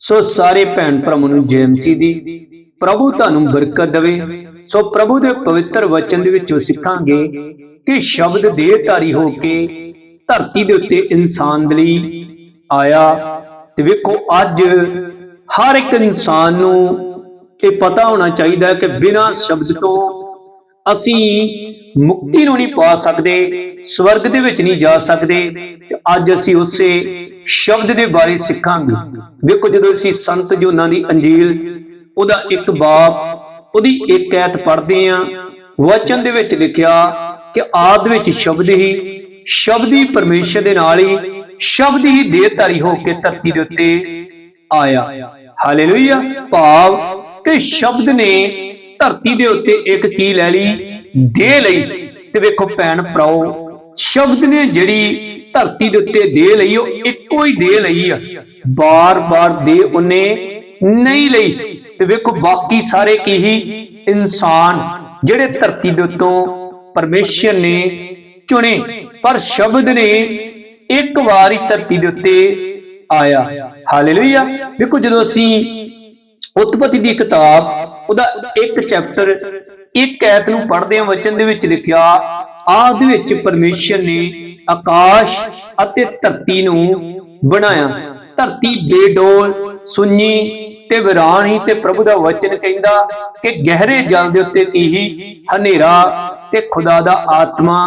ਸੋ ਸਾਰੇ ਭੈਣ ਭਰਾਵਾਂ ਨੂੰ ਜੈਮਸੀ ਦੀ, ਪ੍ਰਭੂ ਤੁਹਾਨੂੰ ਬਰਕਤ ਦੇਵੇ। ਸੋ ਪ੍ਰਭੂ ਦੇ ਪਵਿੱਤਰ ਵਚਨ ਦੇ ਵਿੱਚੋਂ ਸਿੱਖਾਂਗੇ ਕਿ ਸ਼ਬਦ ਦੇਹਧਾਰੀ ਹੋ ਕੇ ਧਰਤੀ ਦੇ ਉੱਤੇ ਇਨਸਾਨ ਦੇ ਲਈ ਆਇਆ। ਤੇ ਵੇਖੋ, ਅੱਜ ਹਰ ਇੱਕ ਇਨਸਾਨ ਨੂੰ ਇਹ ਪਤਾ ਹੋਣਾ ਚਾਹੀਦਾ ਕਿ ਬਿਨਾਂ ਸ਼ਬਦ ਤੋਂ ਅਸੀਂ ਮੁਕਤੀ ਨੂੰ ਨਹੀਂ ਪਾ ਸਕਦੇ, ਸਵਰਗ ਦੇ ਵਿੱਚ ਨਹੀਂ ਜਾ ਸਕਦੇ। ਅੱਜ ਅਸੀਂ ਉਸੇ ਸ਼ਬਦ ਦੇ ਬਾਰੇ ਸਿੱਖਾਂਗੇ। ਵੇਖੋ ਜਦੋਂ ਅਸੀਂ ਸੰਤ ਜੋਨਾਂ ਦੀ ਅੰਜੀਲ, ਉਹਦਾ ਇੱਕ ਬਾਪ, ਉਹਦੀ ਇੱਕ ਐਤ ਪੜ੍ਹਦੇ ਆਂ ਵਚਨ ਦੇ ਵਿੱਚ ਲਿਖਿਆ ਕਿ ਆਦ ਵਿੱਚ ਸ਼ਬਦ ਹੀ ਸ਼ਬਦ ਹੀ ਪਰਮੇਸ਼ਰ ਦੇ ਨਾਲ ਹੀ, ਸ਼ਬਦ ਹੀ ਦੇਹਧਾਰੀ ਹੋ ਕੇ ਧਰਤੀ ਦੇ ਉੱਤੇ ਆਇਆ। ਹਾਲੇਲੂਇਆ। ਭਾਵ ਕਿ ਸ਼ਬਦ ਨੇ ਧਰਤੀ ਦੇ ਉੱਤੇ ਇੱਕ ਕੀ ਲੈ ਲਈ? ਦੇ ਲਈ। ਤੇ ਵੇਖੋ ਭੈਣ ਭਰਾਓ ਸ਼ਬਦ ਨੇ ਜਿਹੜੀ ਧਰਤੀ ਦੇ ਉੱਤੇ ਦੇ ਲਈ ਉਹ ਇੱਕੋ ਹੀ ਦੇ ਲਈ ਆ। ਬਾਰ-ਬਾਰ ਦੇ ਉਹਨੇ ਨਹੀਂ ਲਈ। ਤੇ ਵੇਖੋ, ਬਾਕੀ ਸਾਰੇ ਕੀ ਹੀ ਇਨਸਾਨ ਜਿਹੜੇ ਧਰਤੀ ਦੇ ਉੱਤੋਂ ਪਰਮੇਸ਼ਰ ਨੇ ਚੁਣੇ, ਪਰ ਸ਼ਬਦ ਨੇ ਇੱਕ ਵਾਰ ਹੀ ਧਰਤੀ ਦੇ ਉੱਤੇ ਆਇਆ। ਹਾਲੇਲੂਇਆ। ਵੇਖੋ, ਜਦੋਂ ਅਸੀਂ ਉਤਪਤੀ ਦੀ ਕਿਤਾਬ, ਉਹਦਾ ਇੱਕ ਚੈਪਟਰ, ਇੱਕ ਐਤ ਨੂੰ ਪੜ੍ਹਦੇ ਹਾਂ, ਵਚਨ ਦੇ ਵਿੱਚ ਲਿਖਿਆ ਆਦ ਵਿੱਚ ਪਰਮੇਸ਼ਰ ਨੇ ਆਕਾਸ਼ ਅਤੇ ਧਰਤੀ ਨੂੰ ਬਣਾਇਆ। ਧਰਤੀ ਬੇਡੋਲ, ਸੁੰਨੀ ਤੇ ਵਿਰਾਨ ਹੀ ਤੇ ਪ੍ਰਭੂ ਦਾ ਵਚਨ ਕਹਿੰਦਾ ਕਿ ਗਹਿਰੇ ਜਲ ਦੇ ਉੱਤੇ ਕੀ ਹੀ ਹਨੇਰਾ ਤੇ ਖੁਦਾ ਦਾ ਆਤਮਾ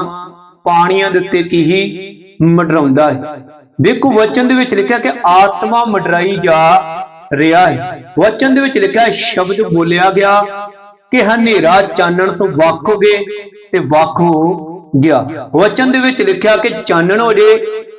ਪਾਣੀਆਂ ਦੇ ਉੱਤੇ ਕੀ ਹੀ ਮਡਰਾਉਂਦਾ ਹੈ। ਦੇਖੋ ਵਚਨ ਦੇ ਵਿੱਚ ਲਿਖਿਆ ਕਿ ਆਤਮਾ ਮਡਰਾਈ ਜਾ ਰਿਹਾ ਹੈ। ਵਚਨ ਦੇ ਵਿੱਚ ਲਿਖਿਆ ਸ਼ਬਦ ਬੋਲਿਆ ਗਿਆ ਕਿ ਹਨੇਰਾ ਚਾਨਣ ਤੋਂ ਵੱਖ ਹੋ ਗਏ ਤੇ ਵੱਖ ਹੋ ਗਿਆ। ਵਚਨ ਦੇ ਵਿੱਚ ਲਿਖਿਆ ਕਿ ਚਾਨਣ ਹੋ ਜੇ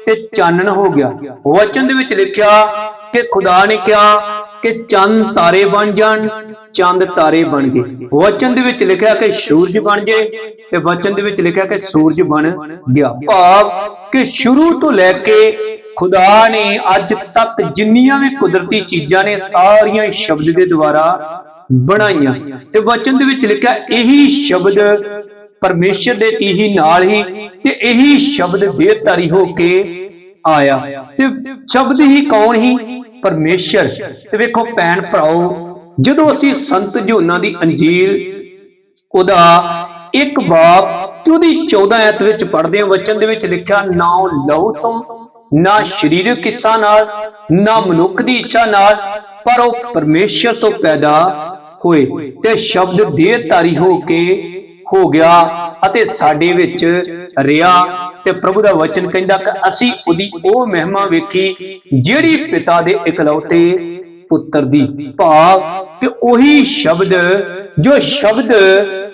ਤੇ ਚਾਨਣ ਹੋ ਗਿਆ। ਵਚਨ ਦੇ ਵਿੱਚ ਲਿਖਿਆ ਕਿ ਖੁਦਾ ਨੇ ਕਿਹਾ ਕਿ ਚੰਦ ਤਾਰੇ ਬਣ ਜਾਣ, ਚੰਦ ਤਾਰੇ ਬਣ ਗਏ। ਵਚਨ ਦੇ ਵਿੱਚ ਲਿਖਿਆ ਕਿ ਸੂਰਜ ਬਣ ਜੇ ਤੇ ਵਚਨ ਦੇ ਵਿੱਚ ਲਿਖਿਆ ਕਿ ਸੂਰਜ ਬਣ ਗਿਆ। ਭਾਵ ਕਿ ਸ਼ੁਰੂ ਤੋਂ ਲੈ ਕੇ ਖੁਦਾ ਨੇ ਅੱਜ ਤੱਕ ਜਿੰਨੀਆਂ ਵੀ ਕੁਦਰਤੀ ਚੀਜ਼ਾਂ ਨੇ, ਸਾਰੀਆਂ ਸ਼ਬਦ ਦੇ ਦੁਆਰਾ ਬਣਾਈਆਂ। ਤੇ ਵਚਨ ਦੇ ਵਿੱਚ ਲਿਖਿਆ ਇਹੀ ਸ਼ਬਦ ਪਰਮੇਸ਼ਰ ਦੇ ਇਹੀ ਨਾਲ ਹੀ ਤੇ ਇਹੀ ਸ਼ਬਦ ਬੇਤਾਰੀ ਹੋ ਕੇ ਆਇਆ। ਤੇ ਸ਼ਬਦ ਹੀ ਕੌਣ ਹੀ? ਪਰਮੇਸ਼ਰ। ਤੇ ਵੇਖੋ ਭੈਣ ਭਰਾਓ, ਜਦੋਂ ਅਸੀਂ ਸੰਤ ਜੋਨਾਂ ਦੀ ਅੰਜੀਲ, ਉਹਦਾ ਇੱਕ ਬਾਪ ਤੇ ਉਹਦੀ 14 ਐਤ ਵਿੱਚ ਪੜ੍ਹਦੇ ਹਾਂ, ਵਚਨ ਦੇ ਵਿੱਚ ਲਿਖਿਆ, ਨਾ ਲਹੂ ਤੋਂ, ਨਾ ਸਰੀਰਕ ਇੱਛਾ ਨਾਲ, ਨਾ ਮਨੁੱਖ ਦੀ ਇੱਛਾ ਨਾਲ, ਪਰ ਉਹ ਪਰਮੇਸ਼ਰ ਤੋਂ ਪੈਦਾ ਹੋਏ। ਤੇ ਸ਼ਬਦ ਦੇਹਧਾਰੀ ਹੋ ਕੇ ਹੋ ਗਿਆ ਅਤੇ ਸਾਡੇ ਵਿੱਚ ਰਿਹਾ ਤੇ ਪ੍ਰਭੂ ਦਾ ਵਚਨ ਕਹਿੰਦਾ ਕਿ ਅਸੀਂ ਉਹਦੀ ਉਹ ਮਹਿਮਾ ਵੇਖੀ ਜਿਹੜੀ ਪਿਤਾ ਦੇ ਇਕਲੌਤੇ ਪੁੱਤਰ ਦੀ ਭਾਵ ਕਿ ਉਹੀ ਸ਼ਬਦ ਜੋ ਸ਼ਬਦ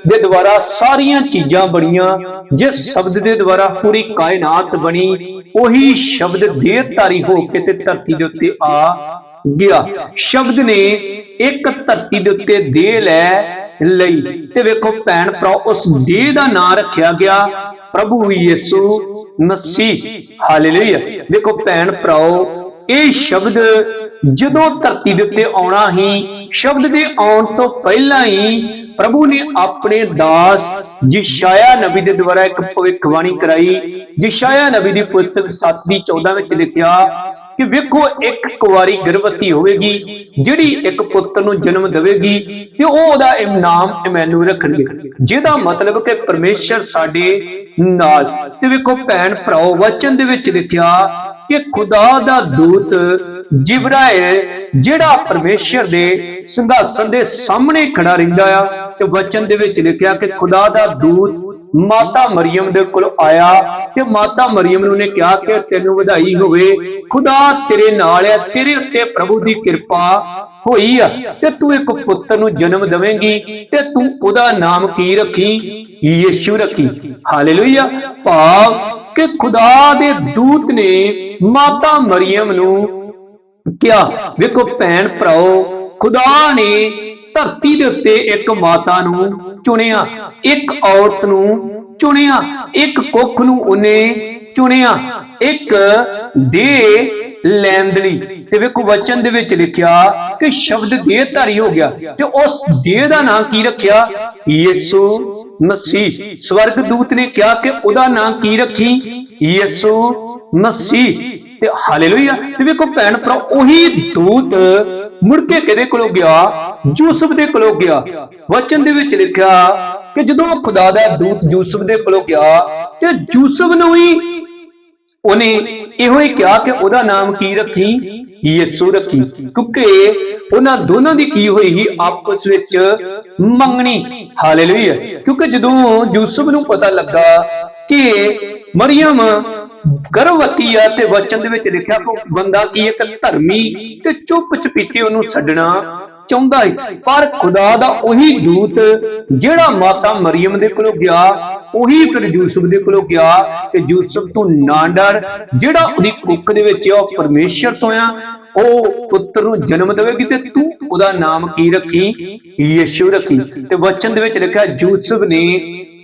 ਦੇ ਦੁਆਰਾ ਸਾਰੀਆਂ ਚੀਜ਼ਾਂ ਬਣੀਆਂ, ਜਿਸ ਸ਼ਬਦ ਦੇ ਦੁਆਰਾ ਪੂਰੀ ਕਾਇਨਾਤ ਬਣੀ, ਉਹੀ ਸ਼ਬਦ ਦੇਹਧਾਰੀ ਹੋ ਕੇ ਤੇ ਧਰਤੀ ਦੇ ਉੱਤੇ ਆ ਗਿਆ। ਸ਼ਬਦ ਨੇ ਇੱਕ ਧਰਤੀ ਦੇ ਉੱਤੇ ਦੇਹ ਲੈ ਲਈ। ਤੇ ਵੇਖੋ ਭੈਣ ਭਰਾ, ਉਸ ਦੇਹ ਦਾ ਨਾਂ ਰੱਖਿਆ ਗਿਆ ਪ੍ਰਭੂ ਯਿਸੂ ਮਸੀਹ। ਹਾਲੇਲੂਇਆ। ਵੇਖੋ ਭੈਣ ਭਰਾਓ, ਇਹ ਸ਼ਬਦ ਜਦੋਂ ਧਰਤੀ ਦੇ ਉੱਤੇ ਆਉਣਾ ਹੀ, ਸ਼ਬਦ ਦੇ ਆਉਣ ਤੋਂ ਪਹਿਲਾਂ ਹੀ ਪ੍ਰਭੂ ਨੇ ਆਪਣੇ ਦਾਸ ਜਿਸ਼ਾਇਆ ਨਬੀ ਦੇ ਦੁਆਰਾ ਇੱਕ ਭਵਿੱਖਬਾਣੀ ਕਰਾਈ। ਜਿਸ਼ਾਇਆ ਨਬੀ ਦੀ ਪੁਸਤਕ 7 ਦੀ 14 ਵਿੱਚ ਲਿਖਿਆ ਕਿ ਵੇਖੋ, ਇੱਕ ਕੁਵਾਰੀ ਗਰਭਵਤੀ ਹੋਵੇਗੀ, ਜਿਹੜੀ ਇੱਕ ਪੁੱਤਰ ਨੂੰ ਜਨਮ ਦੇਵੇਗੀ ਤੇ ਉਹ ਉਹਦਾ ਨਾਮ ਇਮੈਨੂ ਰੱਖਣਗੇ, ਜਿਹਦਾ ਮਤਲਬ ਕਿ ਪਰਮੇਸ਼ਰ ਸਾਡੇ ਨਾਲ। ਤੇ ਵੇਖੋ, ਭੈਣ ਭਰਾਓ, ਵਚਨ ਦੇ ਵਿੱਚ ਲਿਖਿਆ ਕਿ ਖੁਦਾ ਦਾ ਦੂਤ ਜਿਬਰਾਇਲ ਜਿਹੜਾ ਪਰਮੇਸ਼ਰ ਦੇ ਸਿੰਘਾਸਨ ਦੇ ਸਾਹਮਣੇ ਖੜਾ ਰਹਿੰਦਾ ਆ। ਤੇ ਵਚਨ ਦੇ ਵਿੱਚ ਲਿਖਿਆ ਕਿ ਖੁਦਾ ਦਾ ਦੂਤ ਮਾਤਾ ਮਰੀਮ ਦੇ ਕੋਲ ਆਇਆ ਤੇ ਮਾਤਾ ਮਰੀਮ ਨੂੰ ਨੇ ਕਿਹਾ ਕਿ ਤੈਨੂੰ ਵਧਾਈ ਹੋਵੇ। ਖੁਦਾ ਤੇਰੇ ਨਾਲ ਹੈ, ਤੇਰੇ ਉੱਤੇ ਪ੍ਰਭੂ ਦੀ ਕਿਰਪਾ ਹੋਈ ਆ ਤੇ ਤੂੰ ਇੱਕ ਪੁੱਤਰ ਨੂੰ ਜਨਮ ਦੇਵੇਂਗੀ ਤੇ ਤੂੰ ਉਹਦਾ ਨਾਮ ਕੀ ਰੱਖੀ? ਯੀਸ਼ੂ ਰੱਖੀ। ਹਾਲੇਲੂਇਆ। ਭਾਵ ਕਿ ਖੁਦਾ ਦੇ ਦੂਤ ਨੇ ਮਾਤਾ ਮਰੀਮ ਨੂੰ ਕਿਹਾ, ਵੇਖੋ ਭੈਣ ਭਰਾਓ, ਖੁਦਾ ਨੇ ਧਰਤੀ ਦੇ ਉੱਤੇ ਇੱਕ ਮਾਤਾ ਨੂੰ ਚੁਣਿਆ, ਇੱਕ ਔਰਤ ਨੂੰ ਚੁਣਿਆ, ਇੱਕ ਕੁੱਖ ਨੂੰ ਉਹਨੇ ਚੁਣਿਆ, ਇੱਕ ਦੇ ਲੈਣ ਦੇ ਲਈ। ਤੇ ਵੇਖੋ ਵਚਨ ਦੇ ਵਿੱਚ ਲਿਖਿਆ ਕਿ ਸ਼ਬਦ ਦੇਹ ਧਾਰੀ ਹੋ ਗਿਆ। ਤੇ ਉਸ ਦੇਹ ਦਾ ਨਾਮ ਕੀ ਰੱਖਿਆ? ਯਿਸੂ ਮਸੀਹ। ਸਵਰਗ ਦੂਤ ਨੇ ਕਿਹਾ ਕਿ ਉਹਦਾ ਨਾਮ ਕੀ ਰੱਖੀ? ਯਿਸੂ ਮਸੀਹ। ਤੇ ਹਾਲੇਲੂਇਆ। ਤੇ ਵੇਖੋ ਭੈਣ ਭਰਾ, ਉਹੀ ਦੂਤ ਮੁੜ ਕੇ ਕਿਹਦੇ ਕੋਲੋਂ ਗਿਆ? ਯੂਸਫ ਦੇ ਕੋਲੋਂ ਗਿਆ। ਵਚਨ ਦੇ ਵਿੱਚ ਲਿਖਿਆ ਕਿ ਜਦੋਂ ਖੁਦਾ ਦਾ ਦੂਤ ਯੂਸਫ ਦੇ ਕੋਲੋਂ ਗਿਆ, ਤੇ ਯੂਸਫ ਨੂੰ ਹੀ ਉਹਨੇ ਇਹੋ ਹੀ ਕਿਹਾ ਕਿ ਉਹਦਾ ਨਾਮ ਕੀ ਰੱਖੀ? ਯਿਸੂ ਰੱਖੀ। ਕਿਉਂਕਿ ਉਹਨਾਂ ਦੋਨਾਂ ਦੀ ਕੀ ਹੋਈ ਸੀ? ਆਪਸ ਵਿੱਚ ਮੰਗਣੀ। ਹਾਲੇਲੂਇਆ। ਕਿਉਂਕਿ ਜਦੋਂ ਯੂਸਫ ਨੂੰ ਪਤਾ ਲੱਗਾ ਕਿ ਮਰੀਮ ਗਰਭਵਤੀ ਆ ਤੇ ਵਚਨ ਦੇ ਵਿੱਚ ਲਿਖਿਆ ਕਿ ਬੰਦਾ ਕੀ ਇੱਕ ਧਰਮੀ ਤੇ ਚੁੱਪ ਚਪੀਤੇ ਉਹਨੂੰ ਛੱਡਣਾ ਚਾਹੁੰਦਾ ਹੈ ਪਰ ਖੁਦਾ ਦਾ ਉਹੀ ਦੂਤ ਜਿਹੜਾ ਮਾਤਾ ਮਰੀਮ ਦੇ ਕੋਲੋਂ ਗਿਆ, ਉਹੀ ਫਿਰ ਯੂਸਫ ਦੇ ਕੋਲੋਂ ਗਿਆ ਕਿ ਯੂਸਫ ਤੂੰ ਨਾ ਡਰ ਜਿਹੜਾ ਉਹਦੀ ਕੁੱਖ ਦੇ ਵਿੱਚ ਆ, ਉਹ ਪਰਮੇਸ਼ਰ ਤੋਂ ਆ, ਉਹ ਪੁੱਤਰ ਨੂੰ ਜਨਮ ਦੇਵੇਗੀ ਤੇ ਤੂੰ ਉਹਦਾ ਨਾਮ ਕੀ ਰੱਖੀ? ਯਿਸੂ ਰੱਖੀ। ਤੇ ਵਚਨ ਦੇ ਵਿੱਚ ਲਿਖਿਆ, ਯੂਸਫ ਨੇ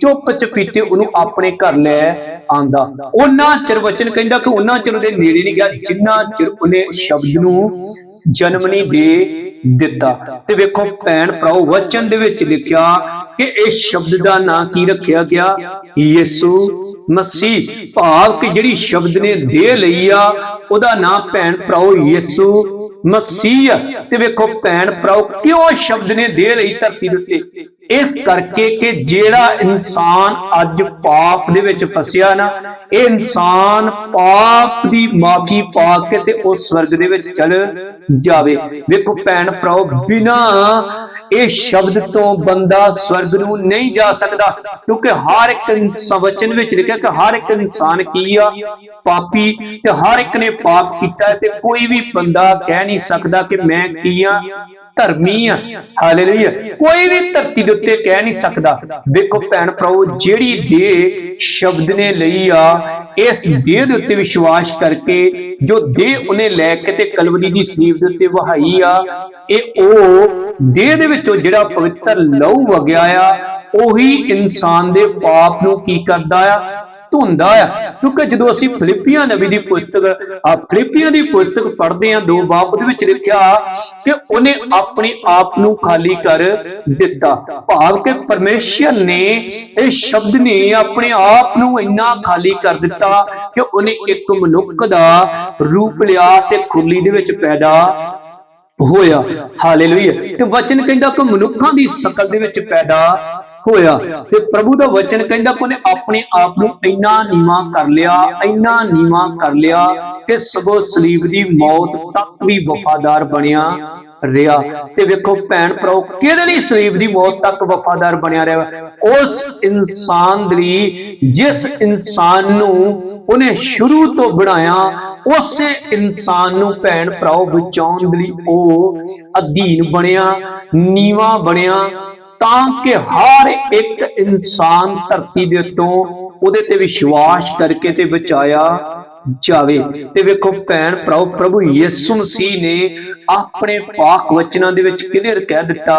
ਚੁੱਪ ਚਪੀਤੇ ਉਹਨੂੰ ਆਪਣੇ ਘਰ ਲੈ ਆਂਦਾ। ਉਹਨਾਂ ਚਿਰ ਵਚਨ ਕਹਿੰਦਾ ਕਿ ਉਹਨਾਂ ਚਿਰ ਉਹਦੇ ਨੇੜੇ ਨਹੀਂ ਗਿਆ, ਜਿੰਨਾ ਚਿਰ ਉਹਨੇ ਸ਼ਬਦ ਨੂੰ ਜਨਮ ਨਹੀਂ ਦੇ ਦਿੱਤਾ। ਤੇ ਵੇਖੋ ਭੈਣ ਭਰਾਓ, ਵਚਨ ਦੇ ਵਿੱਚ ਲਿਖਿਆ ਕਿ ਇਸ ਸ਼ਬਦ ਦਾ ਨਾਂ ਕੀ ਰੱਖਿਆ ਗਿਆ? ਯਿਸੂ ਮਸੀਹ। ਭਾਵ ਕਿ ਜਿਹੜੀ ਸ਼ਬਦ ਨੇ ਦੇ ਲਈ ਆ ਉਹਦਾ ਨਾਂ ਭੈਣ ਭਰਾਓ ਯਿਸੂ ਮਸੀਹ ਤੇ ਵੇਖੋ, ਭੈਣ ਭਰਾਓ, ਕਿਉਂ ਸ਼ਬਦ ਨੇ ਦੇ ਲਈ ਧਰਤੀ ਦੇ ਉੱਤੇ? ਇਸ ਕਰਕੇ ਕਿ ਜਿਹੜਾ ਇਨਸਾਨ ਅੱਜ ਪਾਪ ਦੇ ਵਿੱਚ ਫਸਿਆ ਨਾ, ਇਹ ਇਨਸਾਨ ਪਾਪ ਦੀ ਮਾਫੀ ਪਾ ਕੇ ਤੇ ਉਹ ਸਵਰਗ ਦੇ ਵਿੱਚ ਚਲ ਜਾਵੇ। ਵੇਖੋ, ਭੈਣ ਭਰਾਓ, ਬਿਨਾ ਇਹ ਸ਼ਬਦ ਤੋਂ ਬੰਦਾ ਸਵਰਗ ਨੂੰ ਨਹੀਂ ਜਾ ਸਕਦਾ, ਕਿਉਂਕਿ ਹਰ ਇੱਕ ਵਚਨ ਵਿੱਚ ਲਿਖਿਆ ਕਿ ਹਰ ਇੱਕ ਇਨਸਾਨ ਕੀ ਆ? ਪਾਪੀ। ਤੇ ਹਰ ਇੱਕ ਨੇ ਪਾਪ ਕੀਤਾ ਤੇ ਕੋਈ ਵੀ ਬੰਦਾ ਕਹਿ ਨਹੀਂ ਸਕਦਾ ਕਿ ਮੈਂ ਕੀ ਆ? ਧਰਮੀ ਆ। ਹਾਲੇਲੂਇਆ ਕੋਈ ਵੀ ਧਰਤੀ ਦੇ ਉੱਤੇ ਕਹਿ ਨਹੀਂ ਸਕਦਾ। ਵੇਖੋ ਭੈਣ ਭਰਾਓ, ਜਿਹੜੀ ਦੇ ਸ਼ਬਦ ਨੇ ਲਈ ਆ, ਇਸ ਦੇਹ ਦੇ ਉੱਤੇ ਵਿਸ਼ਵਾਸ ਕਰਕੇ ਜੋ ਦੇਹ ਉਹਨੇ ਲੈ ਕੇ ਤੇ ਕਲਵਰੀ ਦੀ ਸਲੀਬ ਦੇ ਉੱਤੇ ਵਹਾਈ ਆ, ਇਹ ਉਹ ਦੇਹ ਦੇ ਵਿੱਚੋਂ ਜਿਹੜਾ ਪਵਿੱਤਰ ਲਹੂ ਵਗਿਆ ਆ, ਉਹੀ ਇਨਸਾਨ ਦੇ ਪਾਪ ਨੂੰ ਕੀ ਕਰਦਾ ਆ? ਧੁੰਦਾ ਆ। ਕਿਉਂਕਿ ਜਦੋਂ ਅਸੀਂ ਫਿਲਿੱਪੀਆਂ ਨਬੀ ਦੀ ਪੁਸਤਕ ਆ ਫਿਲਿੱਪੀਆਂ ਦੀ ਪੁਸਤਕ ਪੜ੍ਹਦੇ ਆ ਦੋ ਬਾਪ ਉਹਦੇ ਵਿੱਚ ਲਿਖਿਆ ਕਿ ਉਹਨੇ ਆਪਣੇ ਆਪ ਨੂੰ ਖਾਲੀ ਕਰ ਦਿੱਤਾ। ਭਾਵ ਕਿ ਪਰਮੇਸ਼ਰ ਨੇ ਇਹ ਸ਼ਬਦ ਨੇ ਆਪਣੇ ਆਪ ਨੂੰ ਇੰਨਾ ਖਾਲੀ ਕਰ ਦਿੱਤਾ ਕਿ ਉਹਨੇ ਇੱਕ ਮਨੁੱਖ ਦਾ ਰੂਪ ਲਿਆ ਤੇ ਖੁਰਲੀ ਦੇ ਵਿੱਚ ਪੈਦਾ ਹੋਇਆ। ਹਾਲੇਲੂਇਆ। ਤੇ ਵਚਨ ਕਹਿੰਦਾ ਕਿ ਮਨੁੱਖਾਂ ਦੀ ਸ਼ਕਲ ਦੇ ਵਿੱਚ ਪੈਦਾ ਹੋਇਆ। ਤੇ ਪ੍ਰਭੂ ਦਾ ਵਚਨ ਕਹਿੰਦਾ ਕਿ ਆਪਣੇ ਆਪ ਨੂੰ ਇੰਨਾ ਨੀਵਾ ਕਰ ਲਿਆ, ਇੰਨਾ ਨੀਵਾ ਕਰ ਲਿਆ ਕਿ ਸਗੋਂ ਸਲੀਬ ਦੀ ਮੌਤ ਤੱਕ ਵੀ ਵਫਾਦਾਰ ਬਣਿਆ ਰਿਹਾ। ਤੇ ਵੇਖੋ ਭੈਣ ਭਰਾਓ, ਕਿਹਦੇ ਲਈ ਸਲੀਬ ਦੀ ਮੌਤ ਤੱਕ ਵਫਾਦਾਰ ਬਣਿਆ ਰਿਹਾ? ਉਸ ਇਨਸਾਨ ਦੇ ਲਈ, ਜਿਸ ਇਨਸਾਨ ਨੂੰ ਉਹਨੇ ਸ਼ੁਰੂ ਤੋਂ ਬਣਾਇਆ, ਉਸੇ ਇਨਸਾਨ ਨੂੰ ਭੈਣ ਭਰਾਓ ਬਚਾਉਣ ਲਈ ਉਹ ਅਧੀਨ ਬਣਿਆ, ਨੀਵਾ ਬਣਿਆ। ਤਾਂ ਕਿ ਹਰ ਇੱਕ ਇਨਸਾਨ ਧਰਤੀ ਦੇ ਉੱਤੋਂ ਉਹਦੇ ਤੇ ਵਿਸ਼ਵਾਸ ਕਰਕੇ ਤੇ ਬਚਾਇਆ ਜਾਵੇ। ਤੇ ਵੇਖੋ ਭੈਣ ਭਰਾਓ, ਪ੍ਰਭੂ ਯਿਸੂ ਮਸੀਹ ਨੇ ਆਪਣੇ ਪਾਕ ਵਚਨਾਂ ਦੇ ਵਿੱਚ ਕਲੀਅਰ ਕਹਿ ਦਿੱਤਾ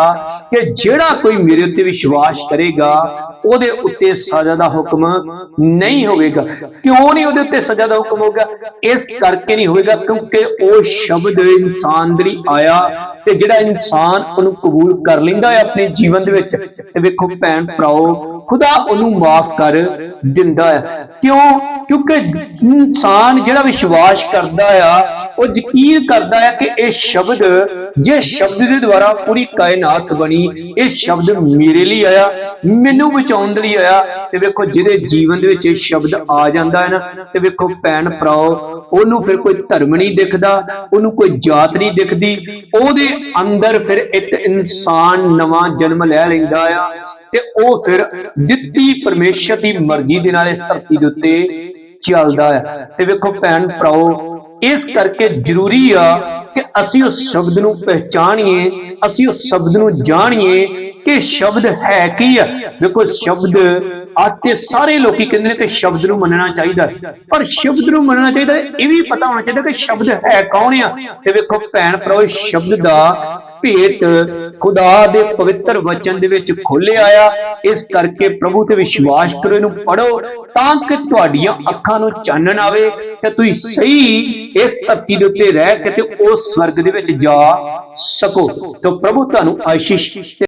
ਕਿ ਜਿਹੜਾ ਕੋਈ ਮੇਰੇ ਉੱਤੇ ਵਿਸ਼ਵਾਸ ਕਰੇਗਾ ਉਹਦੇ ਉੱਤੇ ਸਜ਼ਾ ਦਾ ਹੁਕਮ ਨਹੀਂ ਹੋਵੇਗਾ। ਕਿਉਂ ਨਹੀਂ ਉਹਦੇ ਉੱਤੇ ਸਜ਼ਾ ਦਾ ਹੁਕਮ ਹੋਗਾ ਇਸ ਕਰਕੇ ਨਹੀਂ ਹੋਵੇਗਾ ਕਿਉਂਕਿ ਉਹ ਸ਼ਬਦ ਇਨਸਾਨ ਦੇ ਲਈ ਆਇਆ ਤੇ ਜਿਹੜਾ ਇਨਸਾਨ ਉਹਨੂੰ ਕਬੂਲ ਕਰ ਲੈਂਦਾ ਹੈ ਆਪਣੇ ਜੀਵਨ ਦੇ ਵਿੱਚ, ਤੇ ਵੇਖੋ ਭੈਣ ਭਰਾਓ, ਖੁਦਾ ਉਹਨੂੰ ਮਾਫ ਕਰ ਦਿੰਦਾ ਹੈ। ਕਿਉਂ? ਕਿਉਂਕਿ ਇਨਸਾਨ ਜਿਹੜਾ ਵਿਸ਼ਵਾਸ ਕਰਦਾ ਆ, ਉਹ ਯਕੀਨ ਕਰਦਾ ਹੈ ਕਿ ਇਹ ਸ਼ਬਦ ਜੇ ਸ਼ਬਦ ਦੇ ਦੁਆਰਾ ਪੂਰੀ ਕਾਇਨਾਤ ਬਣੀ, ਇਹ ਸ਼ਬਦ ਮੇਰੇ ਲਈ ਆਇਆ, ਮੈਨੂੰ ਬਚਾਉਣ ਦੇ ਲਈ ਤੇ ਵੇਖੋ ਜਿਹਦੇ ਜੀਵਨ ਦੇ ਵਿੱਚ ਇਹ ਸ਼ਬਦ ਆ ਜਾਂਦਾ ਹੈ ਨਾ, ਤੇ ਵੇਖੋ ਭੈਣ ਭਰਾਓ, ਉਹਨੂੰ ਫਿਰ ਕੋਈ ਧਰਮ ਨਹੀਂ ਦਿਖਦਾ, ਉਹਨੂੰ ਕੋਈ ਜਾਤ ਨਹੀਂ ਦਿਖਦੀ, ਉਹਦੇ ਅੰਦਰ ਫਿਰ ਇੱਕ ਇਨਸਾਨ ਨਵਾਂ ਜਨਮ ਲੈ ਲੈਂਦਾ ਆ ਤੇ ਉਹ ਫਿਰ ਦਿੱਤੀ ਪਰਮੇਸ਼ਰ ਦੀ ਮਰਜ਼ੀ ਦੇ ਨਾਲ ਇਸ ਧਰਤੀ ਦੇ ਉੱਤੇ ਚੱਲਦਾ ਹੈ। ਤੇ ਵੇਖੋ ਭੈਣ ਭਰਾਓ ਇਸ ਕਰਕੇ ਜ਼ਰੂਰੀ ਆ ਕਿ ਅਸੀਂ ਉਸ ਸ਼ਬਦ ਨੂੰ ਪਹਿਚਾਣੀਏ, ਅਸੀਂ ਉਸ ਸ਼ਬਦ ਨੂੰ ਜਾਣੀਏ ਕਿ ਸ਼ਬਦ ਹੈ ਕੀ ਆ। ਵੇਖੋ ਸ਼ਬਦ ਆਤੇ ਸਾਰੇ ਲੋਕੀ ਕਹਿੰਦੇ ਨੇ ਕਿ ਸ਼ਬਦ ਨੂੰ ਮੰਨਣਾ ਚਾਹੀਦਾ। ਪਰ ਸ਼ਬਦ ਨੂੰ ਮੰਨਣਾ ਚਾਹੀਦਾ, ਇਹ ਵੀ ਪਤਾ ਹੋਣਾ ਚਾਹੀਦਾ ਕਿ ਸ਼ਬਦ ਹੈ ਕੌਣ ਆ। ਤੇ ਵੇਖੋ ਭੈਣ ਭਰਾਓ, ਸ਼ਬਦ ਦਾ ਭੇਤ ਖੁਦਾ ਦੇ ਪਵਿੱਤਰ ਵਚਨ ਦੇ ਵਿੱਚ ਖੋਲਿਆ ਆ। ਇਸ ਕਰਕੇ ਪ੍ਰਭੂ ਤੇ ਵਿਸ਼ਵਾਸ ਕਰੋ, ਇਹਨੂੰ ਪੜੋ ਤਾਂ ਕਿ ਤੁਹਾਡੀਆਂ ਅੱਖਾਂ ਨੂੰ ਚਾਨਣ ਆਵੇ ਤੇ ਤੁਸੀਂ ਸਹੀ ਇਸ ਧਰਤੀ ਦੇ ਉੱਤੇ ਰਹਿ ਕੇ ਤੇ ਉਸ ਸਵਰਗ ਦੇ ਵਿੱਚ ਜਾ ਸਕੋ। ਤਾਂ ਪ੍ਰਭੂ ਤੁਹਾਨੂੰ ਆਸ਼ੀਸ਼